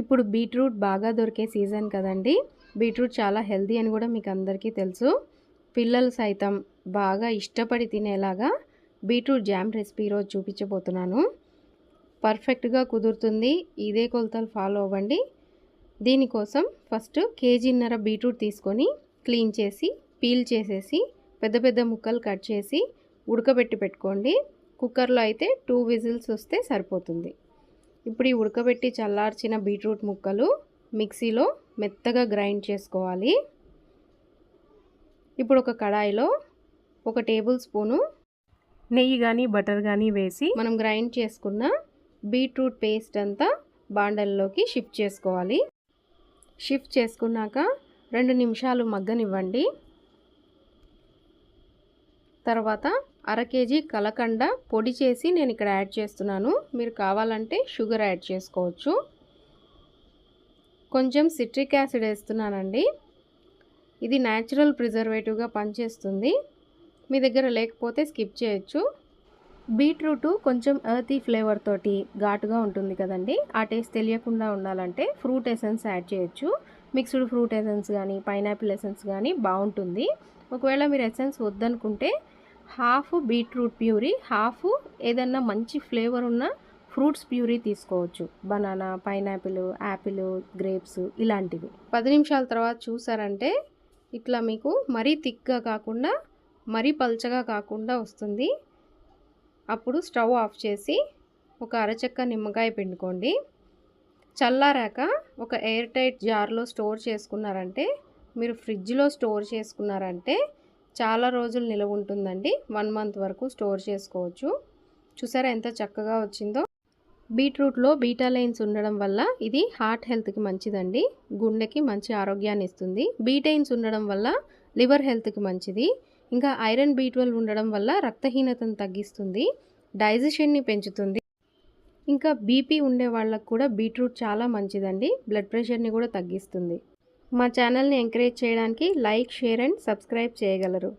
ఇప్పుడు బీట్రూట్ బాగా దొరికే సీజన్ కదండి. బీట్రూట్ చాలా హెల్దీ అని కూడా మీకు అందరికీ తెలుసు. పిల్లలు సైతం బాగా ఇష్టపడి తినేలాగా బీట్రూట్ జామ్ రెసిపీ ఈరోజు చూపించబోతున్నాను. పర్ఫెక్ట్గా కుదురుతుంది. ఇదే కొలతలు ఫాలో అవ్వండి. దీనికోసం ఫస్ట్ కేజీన్నర బీట్రూట్ తీసుకొని క్లీన్ చేసి పీల్ చేసేసి పెద్ద పెద్ద ముక్కలు కట్ చేసి ఉడకబెట్టి పెట్టుకోండి. కుక్కర్లో అయితే టూ విజిల్స్ వస్తే సరిపోతుంది. ఇప్పుడు ఈ ఉడకబెట్టి చల్లార్చిన బీట్రూట్ ముక్కలు మిక్సీలో మెత్తగా గ్రైండ్ చేసుకోవాలి. ఇప్పుడు ఒక కడాయిలో ఒక టేబుల్ స్పూను నెయ్యి కానీ బటర్ కానీ వేసి మనం గ్రైండ్ చేసుకున్న బీట్రూట్ పేస్ట్ అంతా బాండల్లోకి షిఫ్ట్ చేసుకోవాలి. షిఫ్ట్ చేసుకున్నాక రెండు నిమిషాలు మగ్గనివ్వండి. తర్వాత అర కేజీ కలకండ పొడి చేసి నేను ఇక్కడ యాడ్ చేస్తున్నాను. మీరు కావాలంటే షుగర్ యాడ్ చేసుకోవచ్చు. కొంచెం సిట్రిక్ యాసిడ్ వేస్తున్నానండి. ఇది న్యాచురల్ ప్రిజర్వేటివ్గా పనిచేస్తుంది. మీ దగ్గర లేకపోతే స్కిప్ చేయొచ్చు. బీట్రూట్ కొంచెం ఎర్తీ ఫ్లేవర్ తోటి ఘాటుగా ఉంటుంది కదండి. ఆ టేస్ట్ తెలియకుండా ఉండాలంటే ఫ్రూట్ ఎసెన్స్ యాడ్ చేయొచ్చు. మిక్స్డ్ ఫ్రూట్ ఎసెన్స్ కానీ పైనాపిల్ ఎసెన్స్ కానీ బాగుంటుంది. ఒకవేళ మీరు ఎసెన్స్ వద్దనుకుంటే హాఫ్ బీట్రూట్ ప్యూరీ హాఫ్ ఏదన్నా మంచి ఫ్లేవర్ ఉన్న ఫ్రూట్స్ ప్యూరీ తీసుకోవచ్చు. బనానా పైనాపిల్ యాపిల్ గ్రేప్స్ ఇలాంటివి. పది నిమిషాల తర్వాత చూసారంటే ఇట్లా మీకు మరీ థిక్గా కాకుండా మరీ పల్చగా కాకుండా వస్తుంది. అప్పుడు స్టవ్ ఆఫ్ చేసి ఒక అరచెక్క నిమ్మకాయ పిండుకోండి. చల్లారాక ఒక ఎయిర్ టైట్ జార్లో స్టోర్ చేసుకున్నారంటే మీరు ఫ్రిడ్జ్లో స్టోర్ చేసుకున్నారంటే చాలా రోజులు నిలవ ఉంటుందండి. వన్ మంత్ వరకు స్టోర్ చేసుకోవచ్చు. చూసారా ఎంత చక్కగా వచ్చిందో? బీట్రూట్లో బీటాలైన్స్ ఉండడం వల్ల ఇది హార్ట్ హెల్త్కి మంచిదండి. గుండెకి మంచి ఆరోగ్యాన్ని ఇస్తుంది. బీటైన్స్ ఉండడం వల్ల లివర్ హెల్త్కి మంచిది. ఇంకా ఐరన్ బీ ఉండడం వల్ల రక్తహీనతను తగ్గిస్తుంది. డైజెషన్ని పెంచుతుంది. ఇంకా బీపీ ఉండే వాళ్ళకు కూడా బీట్రూట్ చాలా మంచిదండి. బ్లడ్ ప్రెషర్ని కూడా తగ్గిస్తుంది. మా ఛానల్ని ఎంకరేజ్ చేయడానికి లైక్ షేర్ అండ్ సబ్స్క్రైబ్ చేయగలరు.